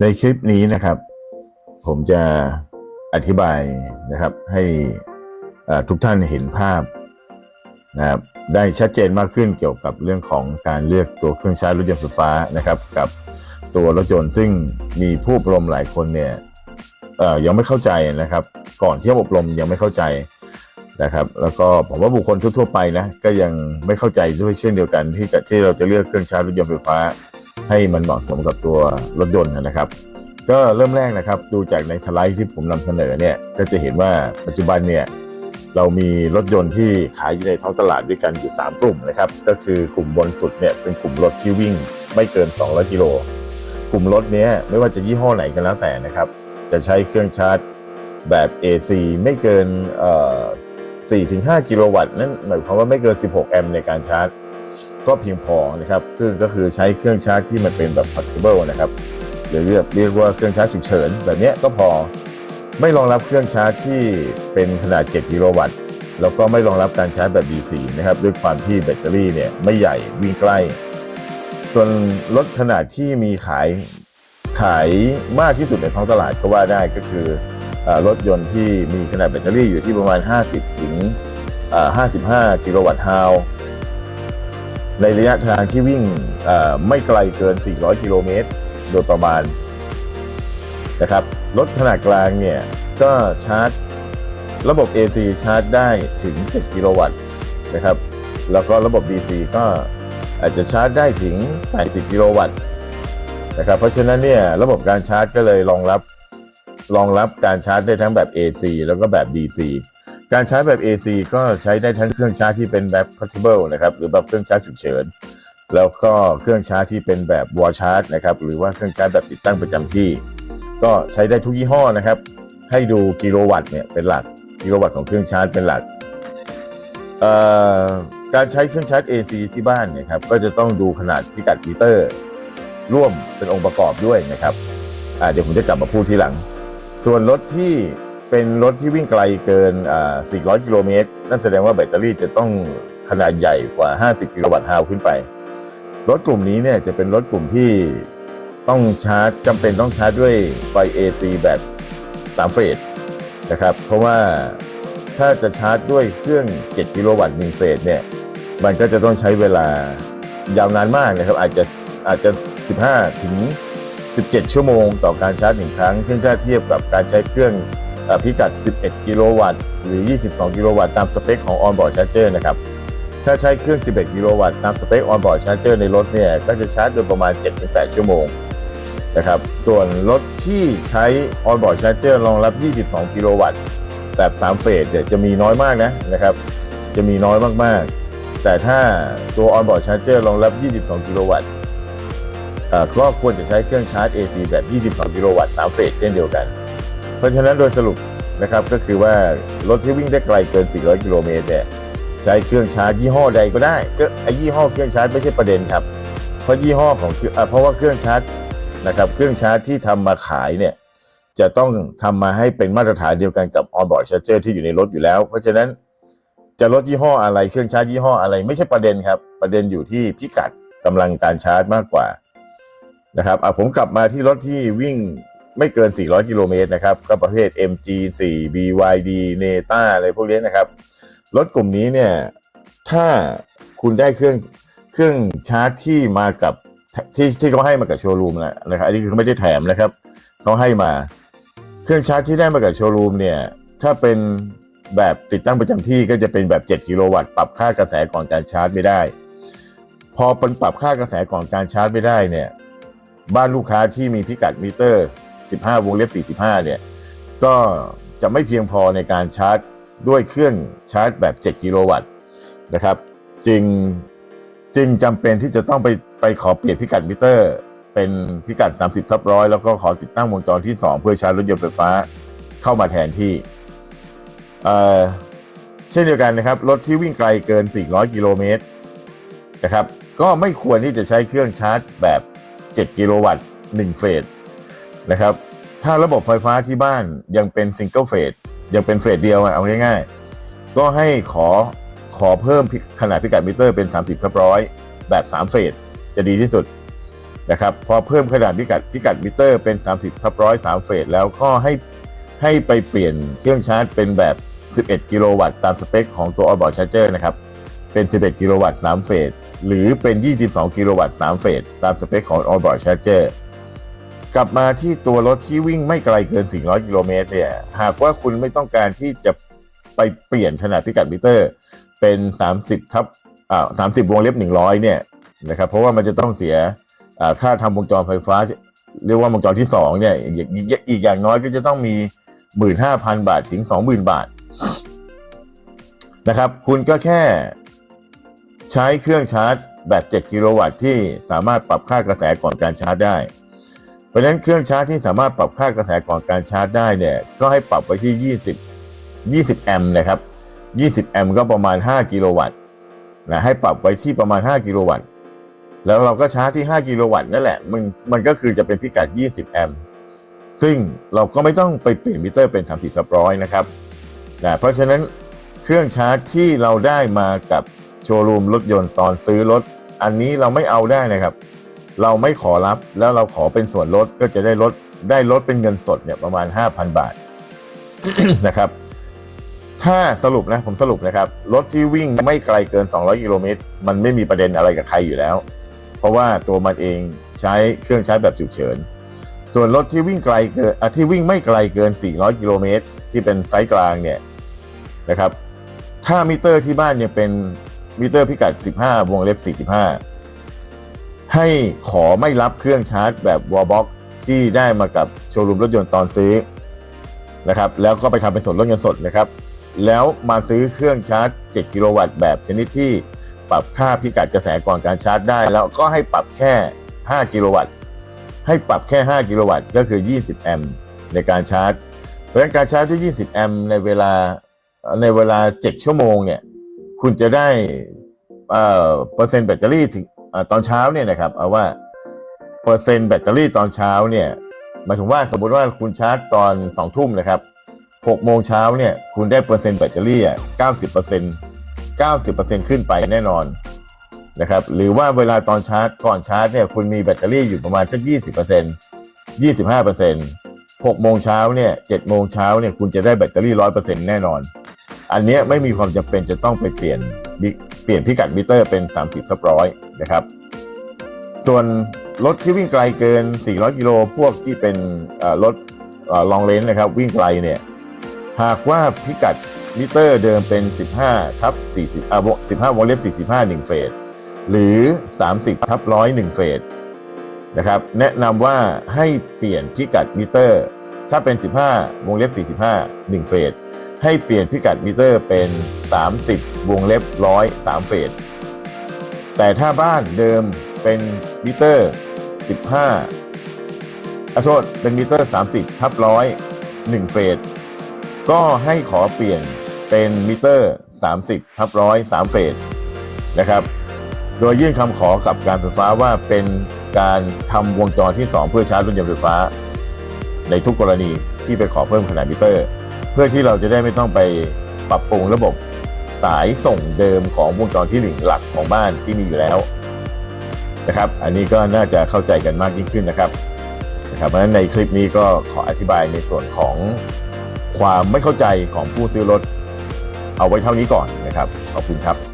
ในคลิปนี้นะครับ ผมจะอธิบายนะครับ ให้ทุกท่านเห็นภาพนะครับได้ชัดเจนมากขึ้นเกี่ยวกับเรื่องของการเลือกตัวเครื่องใช้รถยนต์ไฟฟ้านะครับ กับตัวรถยนต์ซึ่งมีผู้อบรมหลายคนเนี่ยเอ่อยังไม่เข้าใจนะครับ ก่อนที่จะอบรมยังไม่เข้าใจนะครับ แล้วก็ผมว่าบุคคลทั่วๆไปนะก็ยังไม่เข้าใจด้วยเช่นเดียวกันที่จะที่เราจะเลือกเครื่องใช้รถยนต์ไฟฟ้า ให้มันเหมาะสมกับตัวรถยนต์นะครับ ก็เริ่มแรกนะครับ ดูจากในทลายที่ผมนำเสนอเนี่ยก็จะเห็นว่าปัจจุบันเนี่ยเรามีรถยนต์ที่ขายอยู่ในท้องตลาดด้วยกันอยู่สามกลุ่มนะครับ ก็คือกลุ่มบนสุดเนี่ยเป็นกลุ่มรถที่วิ่งไม่เกิน 200 กิโล กลุ่มรถเนี้ยไม่ว่าจะยี่ห้อไหนก็แล้วแต่นะครับ จะใช้เครื่องชาร์จแบบ AC ไม่เกินเอ่อ4-5 กิโลวัตต์นั่นหมายความว่าไม่เกิน 16 แอมป์ในการชาร์จ ก็เพียงพอนะครับคือก็คือใช้เครื่องชาร์จที่มันเป็นแบบ portable นะครับหรือเรียกเรียกว่าเครื่องชาร์จฉุกเฉินแบบนี้ก็พอ ไม่รองรับเครื่องชาร์จที่เป็นขนาด 7 กิโลวัตต์ แล้วก็ไม่รองรับการชาร์จแบบ DC นะครับด้วยความที่แบตเตอรี่เนี่ยไม่ใหญ่วิ่งใกล้ ส่วนรถขนาดที่มีขายขายมากที่สุดในท้องตลาดก็ว่าได้ก็คืออรถยนต์ที่มีขนาดแบตเตอรี่อยู่ที่ประมาณ 50 ถึง 55 กิโลวัตต์ฮาว ในระยะทางที่วิ่งไม่ไกลเกิน 400 กิโลเมตรโดยประมาณนะครับรถขนาดกลางเนี่ย ก็ชาร์จระบบ AC ชาร์จได้ถึง 7 กิโลวัตต์นะครับ แล้วก็ระบบ DC ก็อาจจะชาร์จได้ถึง 80 กิโลวัตต์นะครับ เพราะฉะนั้นเนี่ยระบบการชาร์จก็เลยรองรับรองรับการชาร์จได้ทั้งแบบ AC แล้วก็แบบ DC การชาร์จแบบ AC ก็ใช้ได้ทั้งเครื่องชาร์จที่เป็นแบบ portable นะครับ หรือแบบเครื่องชาร์จฉุกเฉิน แล้วก็เครื่องชาร์จที่เป็นแบบ wall charge นะครับ หรือว่าเครื่องชาร์จแบบติดตั้งประจำที่ ก็ใช้ได้ทุกยี่ห้อนะครับ ให้ดูกิโลวัตต์เนี่ยเป็นหลัก กิโลวัตต์ของเครื่องชาร์จเป็นหลัก การใช้เครื่องชาร์จ AC ที่บ้านเนี่ยครับ ก็จะต้องดูขนาดพิกัดมิเตอร์ ร่วมเป็นองค์ประกอบด้วยนะครับเดี๋ยวผมจะกลับมาพูดทีหลัง ส่วนรถที่ เป็นรถที่วิ่งไกลเกิน 400 กิโลเมตร นั่นแสดงว่าแบตเตอรี่จะต้องขนาดใหญ่กว่า 50 กิโลวัตต์ฮาวขึ้นไป รถกลุ่มนี้เนี่ยจะเป็นรถกลุ่มที่ต้องชาร์จจำเป็นต้องชาร์จด้วยไฟ AC แบบ3เฟสนะครับ เพราะว่าถ้าจะชาร์จด้วยเครื่อง 7 กิโลวัตต์1เฟสเนี่ย มันก็จะต้องใช้เวลายาวนานมากนะครับ อาจจะอาจจะ 15 ถึง 17 ชั่วโมงต่อการชาร์จหนึ่งครั้งซึ่งถ้าเทียบกับการใช้เครื่อง พิกัด 11 กิโลวัตต์หรือ 22 กิโลวัตต์ตามสเปคของ On-board Charger นะครับ ถ้าใช้เครื่อง 11 กิโลวัตต์ตามสเปค On-board Charger ในรถเนี่ย ก็จะชาร์จโดยประมาณ 7-8 ชั่วโมงนะครับ ส่วนรถที่ใช้ On-board Charger รองรับ 22 กิโลวัตต์แบบ 3 เฟสเนี่ยจะมีน้อยมากนะนะครับ จะมีน้อยมากๆ แต่ถ้าตัว On-board Charger รองรับ 22 กิโลวัตต์ก็ควรจะใช้เครื่องชาร์จ AC แบบ 22 กิโลวัตต์3เฟสเช่นเดียวกัน เพราะฉะนั้นโดยสรุปนะครับก็คือว่ารถที่วิ่งได้ไกลเกิน 400 กิโลเมตรเนี่ยใช้เครื่องชาร์จยี่ห้อใดก็ได้ ก็ไอ้ยี่ห้อเครื่องชาร์จไม่ใช่ประเด็นครับ เพราะยี่ห้อของเครื่ออะเพราะว่าเครื่องชาร์จนะครับเครื่องชาร์จที่ทำมาขายเนี่ยจะต้องทำมาให้เป็นมาตรฐานเดียวกันกับ on-board charger ที่อยู่ในรถอยู่แล้ว เพราะฉะนั้นจะรถยี่ห้ออะไรเครื่องชาร์จยี่ห้ออะไรไม่ใช่ประเด็นครับ ประเด็นอยู่ที่พิกัดกำลังการชาร์จมากกว่านะครับอะผมกลับมาที่รถที่วิ่ง ไม่เกิน 400 กิโลเมตรนะครับ ก็ประเภท MG4 BYD Neta อะไรพวกนี้นะครับ รถกลุ่มนี้เนี่ย ถ้าคุณได้เครื่องเครื่องชาร์จที่มากับที่ที่เขาให้มากับโชว์รูมนะนะครับ อันนี้คือไม่ได้แถมนะครับ เขาให้มา เครื่องชาร์จที่ได้มากับโชว์รูมเนี่ย ถ้าเป็นแบบติดตั้งประจำที่ก็จะเป็นแบบ 7 กิโลวัตต์ ปรับค่ากระแสก่อนการชาร์จไม่ได้ พอเป็นปรับค่ากระแสก่อนการชาร์จไม่ได้เนี่ย บ้านลูกค้าที่มีพิกัดมิเตอร์ 15 วงเล็บ 45 เนี่ย ก็จะไม่เพียงพอในการชาร์จด้วยเครื่องชาร์จแบบ 7 กิโลวัตต์นะครับ จึงจึงจำเป็นที่จะต้องไปไปขอเปลี่ยนพิกัดมิเตอร์ เป็นพิกัด 30 ทับร้อยแล้วก็ขอติดตั้งวงจรที่ 2 เพื่อชาร์จรถยนต์ไฟฟ้าเข้ามาแทนที่เอ่อเช่นเดียวกันนะครับ รถที่วิ่งไกลเกิน 400 กิโลเมตรนะครับ ก็ไม่ควรที่จะใช้เครื่องชาร์จแบบ 7 กิโลวัตต์1เฟส นะครับ ถ้าระบบไฟฟ้าที่บ้านยังเป็นซิงเกิลเฟสยังเป็นเฟสเดียวอะเอาง่ายๆ ก็ให้ขอขอเพิ่มขนาดพิกัดมิเตอร์เป็น 30ทับร้อยแบบ 3 เฟสจะดีที่สุดนะครับพอเพิ่มขนาดพิกัดพิกัดมิเตอร์เป็น 30ทับร้อยสามเฟสแล้วก็ให้ให้ไปเปลี่ยนเครื่องชาร์จเป็นแบบ 11 กิโลวัตต์ตามสเปคของตัว onboard charger นะครับ เป็น 11 กิโลวัตต์3เฟสหรือเป็น 22 กิโลวัตต์3เฟสตามสเปคของ onboard charger กลับมาที่ตัวรถที่วิ่งไม่ไกลเกิน 400 กิโลเมตรเนี่ย หากว่าคุณไม่ต้องการที่จะไปเปลี่ยนขนาดพิกัดมิเตอร์ เป็น 30 ทับอ่า30 วงเล็บ 100 เนี่ยนะครับเพราะว่ามันจะต้องเสียอ่าค่าทำวงจรไฟฟ้า เรียกว่าวงจรที่ 2 เนี่ยอีกอย่างน้อยก็จะต้องมี 15,000 บาทถึง 20,000 บาทนะครับ คุณก็แค่ใช้เครื่องชาร์จแบต7กิโลวัตต์ที่สามารถปรับค่ากระแสก่อนการชาร์จได้ เพราะฉะนั้นเครื่องชาร์จที่สามารถปรับค่ากระแสก่อนการชาร์จได้เนี่ยก็ให้ปรับไว้ที่ 20 20 แอมป์นะครับ 20 แอมป์ก็ประมาณ 5 กิโลวัตต์นะให้ปรับไว้ที่ประมาณ 5 กิโลวัตต์แล้วเราก็ชาร์จที่ 5 กิโลวัตต์นั่นแหละมันมันก็คือจะเป็นพิกัด 20 แอมป์ซึ่งเราก็ไม่ต้องไปเปลี่ยนมิเตอร์เป็น30ทับร้อยนะครับนะเพราะฉะนั้นเครื่องชาร์จที่เราได้มากับโชว์รูมรถยนต์ตอนซื้อรถ อันนี้เราไม่เอาได้นะครับ เราไม่ขอรับแล้วเราขอเป็นส่วนลดก็จะได้ลดได้ลดเป็นเงินสดเนี่ยประมาณ 5,000 บาทนะครับ ถ้าสรุปนะผมสรุปนะครับ รถที่วิ่งไม่ไกลเกิน 200กิโลเมตรมันไม่มีประเด็นอะไรกับใครอยู่แล้ว เพราะว่าตัวมันเองใช้เครื่องใช้แบบฉุกเฉิน ส่วนรถที่วิ่งไกลเกินอะที่วิ่งไม่ไกลเกิน 400กิโลเมตรที่เป็นไซส์กลางเนี่ยนะครับ ถ้ามิเตอร์ที่บ้านยังเป็นมิเตอร์พิกัด 15 วงเล็บ45 ให้ขอไม่รับเครื่องชาร์จแบบวอลบ็อกที่ได้มากับโชว์รูมรถยนต์ตอนซื้อนะครับแล้วก็ไปทำเป็นส่วนลดเงินสดนะครับ แล้วมาซื้อเครื่องชาร์จ 7 กิโลวัตต์แบบชนิดที่ปรับค่าพิกัดกระแสก่อนการชาร์จได้ แล้วก็ให้ปรับแค่ 5 กิโลวัตต์ให้ปรับแค่ 5 กิโลวัตต์ก็คือ 20 แอมป์ในการชาร์จ เพราะฉะนั้นการชาร์จด้วย 20 แอมป์ในเวลาในเวลา 7 ชั่วโมงเนี่ยคุณจะได้เปอร์เซ็นต์แบตเตอรี่ถึง ตอนเช้าเนี่ยนะครับเอาว่าเปอร์เซ็นต์แบตเตอรี่ตอนเช้าเนี่ยหมายถึงว่าสมมติว่าคุณชาร์จตอนสองทุ่มนะครับ6โมงเช้าเนี่ยคุณได้เปอร์เซ็นต์แบตเตอรี่อะ90เปอร์เซ็นต์90เปอร์เซ็นต์ขึ้นไปแน่นอนนะครับหรือว่าเวลาตอนชาร์จก่อนชาร์จเนี่ยคุณมีแบตเตอรี่อยู่ประมาณสักยี่สิบเปอร์เซ็นต์ยี่สิบห้าเปอร์เซ็นต์หกโมงเช้าเนี่ยเจ็ดโมงเช้าเนี่ยคุณจะได้แบตเตอรี่ร้อยเปอร์เซ็นต์แน่นอน อันเนี้ยไม่มีความจำเป็นจะต้องไปเปลี่ยนบิเปลี่ยนพิกัดมิเตอร์เป็นสามสิบทับร้อยนะครับ ส่วนรถที่วิ่งไกลเกิน 400 กิโล พวกที่เป็นรถลองเลนนะครับ วิ่งไกลเนี่ย หากว่าพิกัดมิเตอร์เดิมเป็น 15ทับ40อ่า15วงเล็บ45 1 เฟส หรือ 30ทับร้อย1เฟสนะครับ แนะนำว่าให้เปลี่ยนพิกัดมิเตอร์ ถ้าเป็น 15วงเล็บ45 1 เฟส ให้เปลี่ยนพิกัดมิเตอร์เป็น 30 วงเล็บร้อย3เฟส แต่ถ้าบ้านเดิมเป็นมิเตอร์ 15ขอโทษเป็นมิเตอร์ 30ทับร้อย1เฟส ก็ให้ขอเปลี่ยนเป็นมิเตอร์ 30ทับร้อย3เฟสนะครับ โดยยื่นคำขอกับการไฟฟ้าว่าเป็นการทำวงจรที่ 2 เพื่อชาร์จรถยนต์ไฟฟ้า ในทุกกรณีที่ไปขอเพิ่มขนาดมิเตอร์ พื่อที่เราจะได้ไม่ต้องไปปรับปรุงระบบสายส่งเดิมของวงจรที่หนึ่งหลักของบ้านที่มีอยู่แล้วนะครับ อันนี้ก็น่าจะเข้าใจกันมากยิ่งขึ้นนะครับนะครับเพราะฉะนั้นในคลิปนี้ก็ขออธิบายในส่วนของความไม่เข้าใจของผู้ซื้อรถ เอาไว้เท่านี้ก่อนนะครับ ขอบคุณครับ